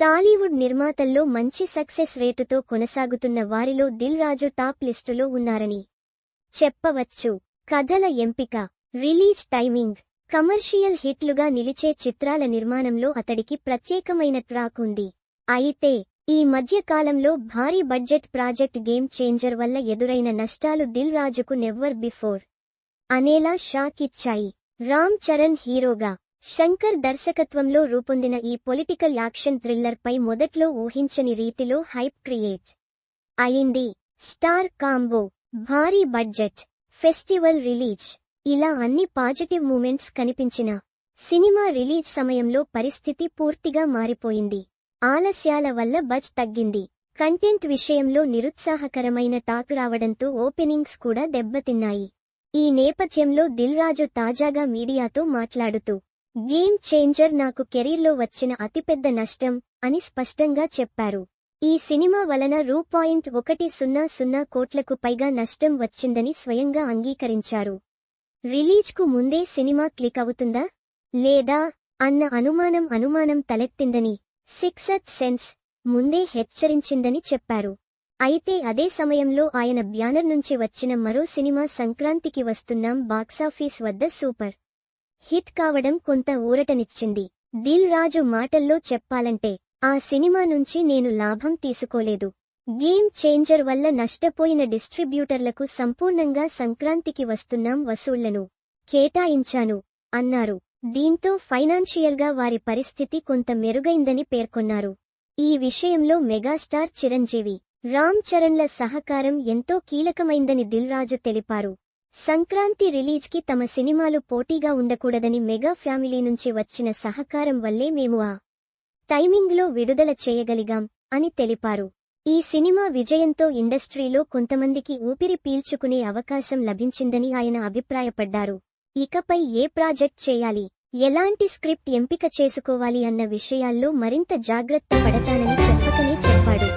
టాలీవుడ్ నిర్మాతల్లో మంచి సక్సెస్ రేటుతో కొనసాగుతున్న వారిలో దిల్ రాజు టాప్ లిస్టులో ఉన్నారని చెప్పవచ్చు. కథల ఎంపిక రిలీజ్ టైమింగ్ కమర్షియల్ హిట్లుగా నిలిచే చిత్రాల నిర్మాణంలో అతడికి ప్రత్యేకమైన ట్రాక్ ఉంది. అయితే ఈ మధ్య కాలంలో భారీ బడ్జెట్ ప్రాజెక్ట్ గేమ్ చేంజర్ వల్ల ఎదురైన నష్టాలు దిల్ రాజుకు నెవ్వర్ బిఫోర్ అనేలా షాక్ ఇచ్చాయి. రామ్ చరణ్ హీరోగా శంకర్ దర్శకత్వంలో రూపొందిన ఈ పొలిటికల్ యాక్షన్ థ్రిల్లర్ పై మొదట్లో ఊహించని రీతిలో హైప్ క్రియేట్ అయింది. స్టార్ కాంబో భారీ బడ్జెట్ ఫెస్టివల్ రిలీజ్. ఇలా అన్ని పాజిటివ్ మూమెంట్స్ కనిపించిన సినిమా రిలీజ్ సమయంలో పరిస్థితి పూర్తిగా మారిపోయింది. ఆలస్యాల వల్ల బజ్ తగ్గింది. కంటెంట్ విషయంలో నిరుత్సాహకరమైన టాక్ రావడంతో ఓపెనింగ్స్ కూడా దెబ్బతిన్నాయి. ఈ నేపథ్యంలో దిల్ రాజు తాజాగా మీడియాతో మాట్లాడుతూ గేమ్ చేంజర్ నాకు కెరీర్లో వచ్చిన అతిపెద్ద నష్టం అని స్పష్టంగా చెప్పారు. ఈ సినిమా వలన రూ పాయింట్ ఒకటి సున్నా సున్నా కోట్లకు పైగా నష్టం వచ్చిందని స్వయంగా అంగీకరించారు. రిలీజ్కు ముందే సినిమా క్లిక్ అవుతుందా? లేదా? అన్న అనుమానం అనుమానం తలెత్తిందని సిక్సత్ సెన్స్ ముందే హెచ్చరించిందని చెప్పారు. అయితే అదే సమయంలో ఆయన బ్యానర్ నుంచి వచ్చిన మరో సినిమా సంక్రాంతికి వస్తున్నాం బాక్సాఫీస్ వద్ద సూపర్. హిట్ కావడం కొంత ఊరటనిచ్చింది. దిల్ రాజు మాటల్లో చెప్పాలంటే ఆ సినిమా నుంచి నేను లాభం తీసుకోలేదు. గేమ్ చేంజర్ వల్ల నష్టపోయిన డిస్ట్రిబ్యూటర్లకు సంపూర్ణంగా సంక్రాంతికి వస్తున్నాం వసూళ్ళను కేటాయించాను అన్నారు. దీంతో ఫైనాన్షియల్గా వారి పరిస్థితి కొంత మెరుగైందని పేర్కొన్నారు. ఈ విషయంలో మెగాస్టార్ చిరంజీవి రామ్ చరణ్ల సహకారం ఎంతో కీలకమైందని దిల్ రాజు తెలిపారు. సంక్రాంతి రిలీజ్కి తమ సినిమాలు పోటీగా ఉండకూడదని మెగా ఫ్యామిలీ నుంచి వచ్చిన సహకారం వల్లే మేము ఆ టైమింగ్లో విడుదల చేయగలిగాం అని తెలిపారు. ఈ సినిమా విజయంతో ఇండస్ట్రీలో కొంతమందికి ఊపిరి పీల్చుకునే అవకాశం లభించిందని ఆయన అభిప్రాయపడ్డారు. ఇకపై ఏ ప్రాజెక్ట్ చేయాలి ఎలాంటి స్క్రిప్ట్ ఎంపిక చేసుకోవాలి అన్న విషయాల్లో మరింత జాగ్రత్త పడతానని చెప్పకనే చెప్పాడు.